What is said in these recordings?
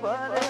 What.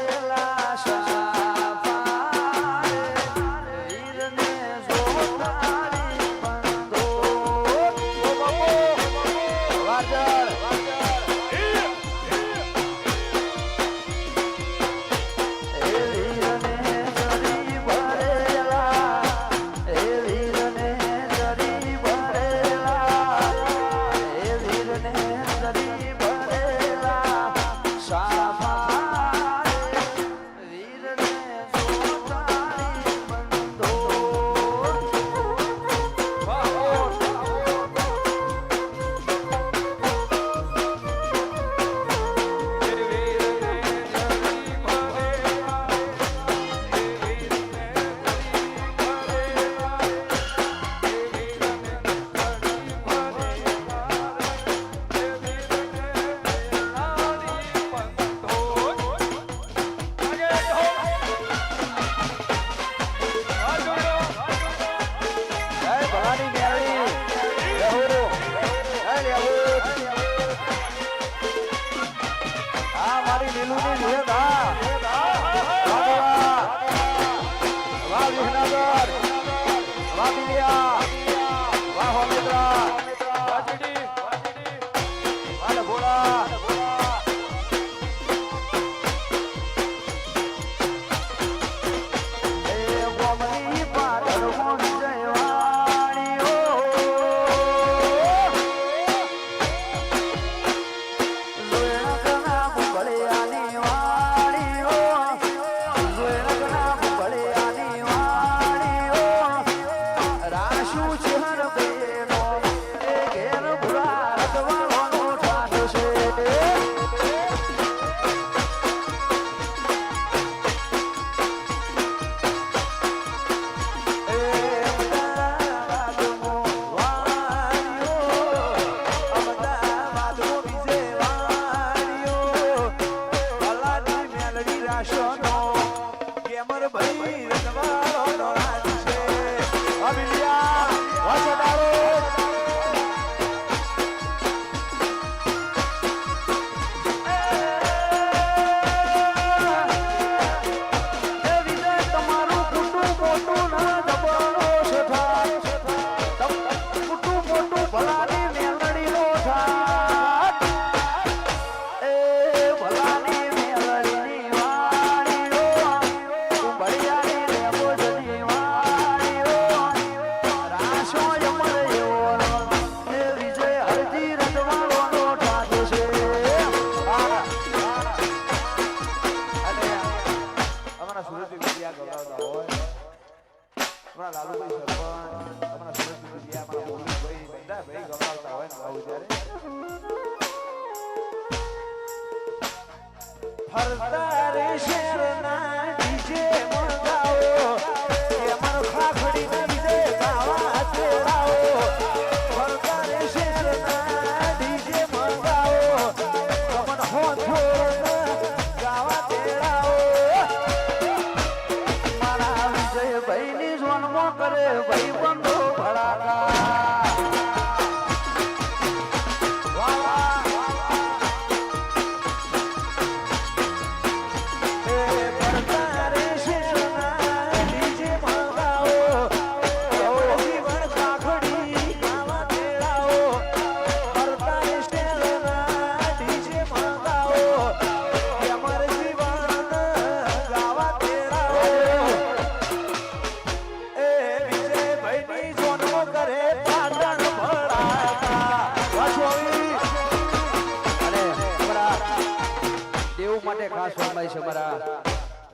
હરદાર share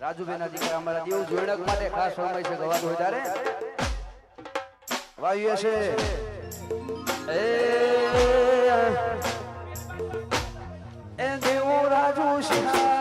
રાજુભાઈના દીકરા અમારા દેવ જોડક માટે ખાસ ફરમાય છે ગવાતું હોય ત્યારે વાયુ છે એ દેવો Raju શ્યા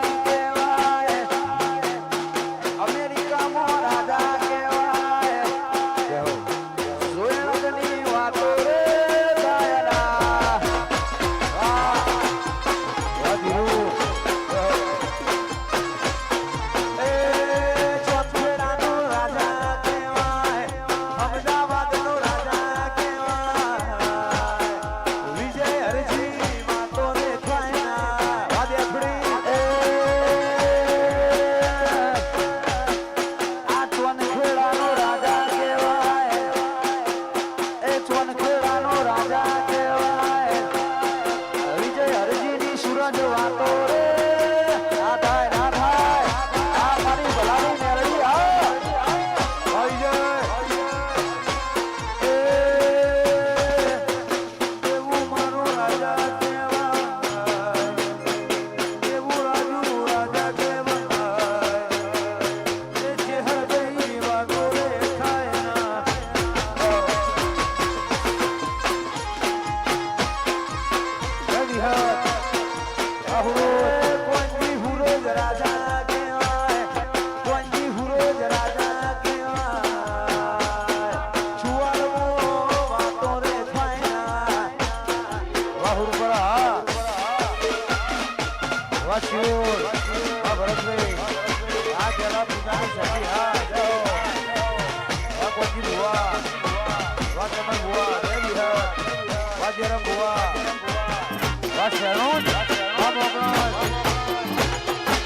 That's their own. That's their own. Bob O'Brien.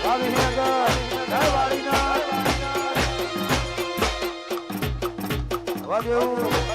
Bobby Hager. Nobody knows. Love you.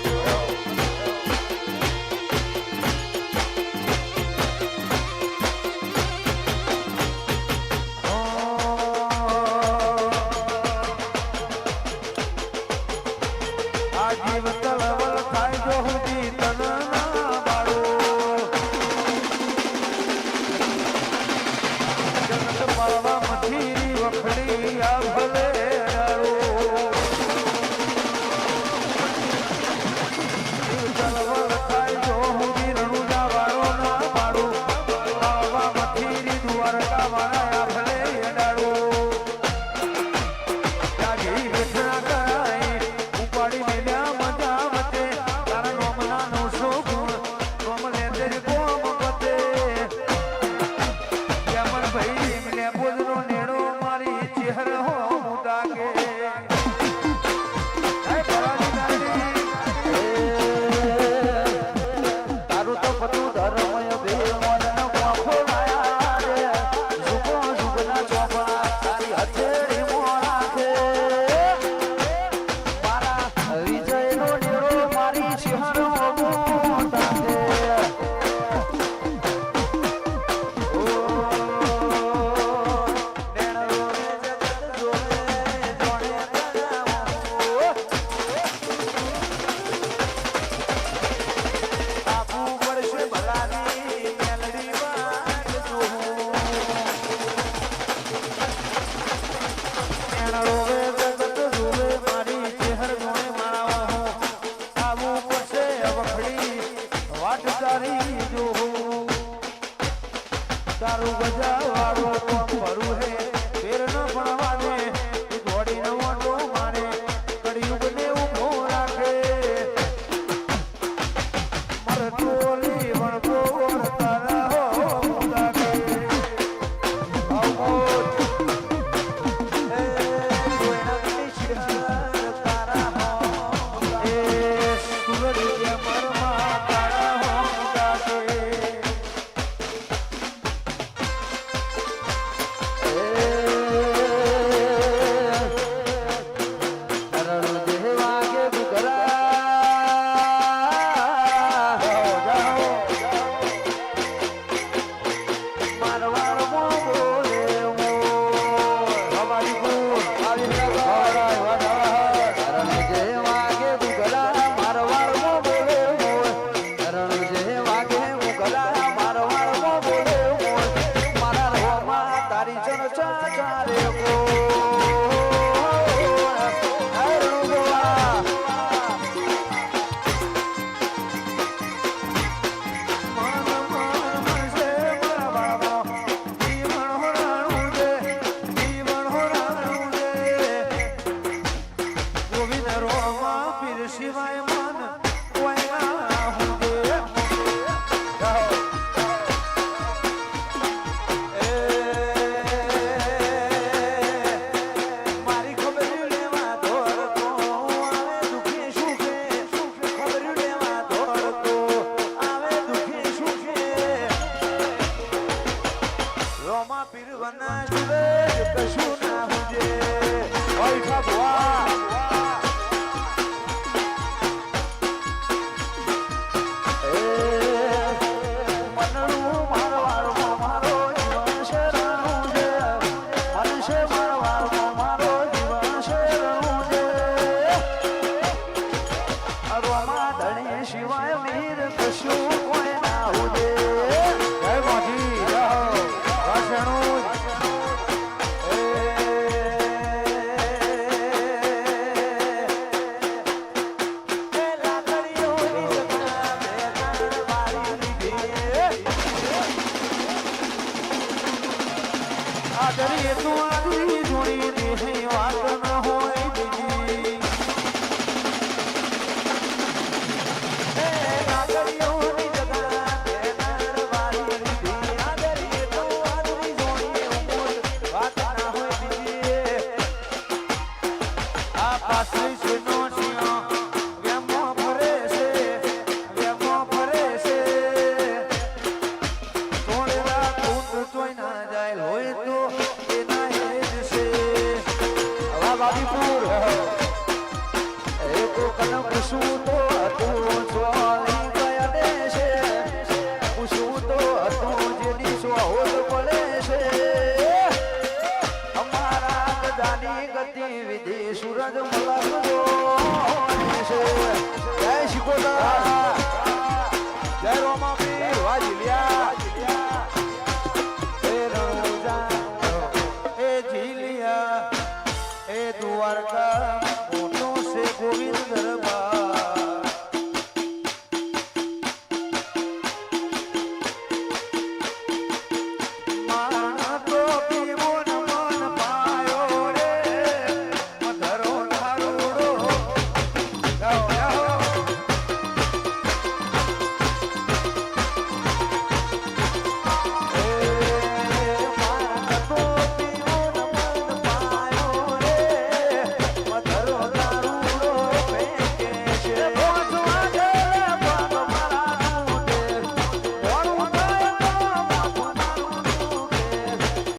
તારું ગજા વાળો ભરું હે.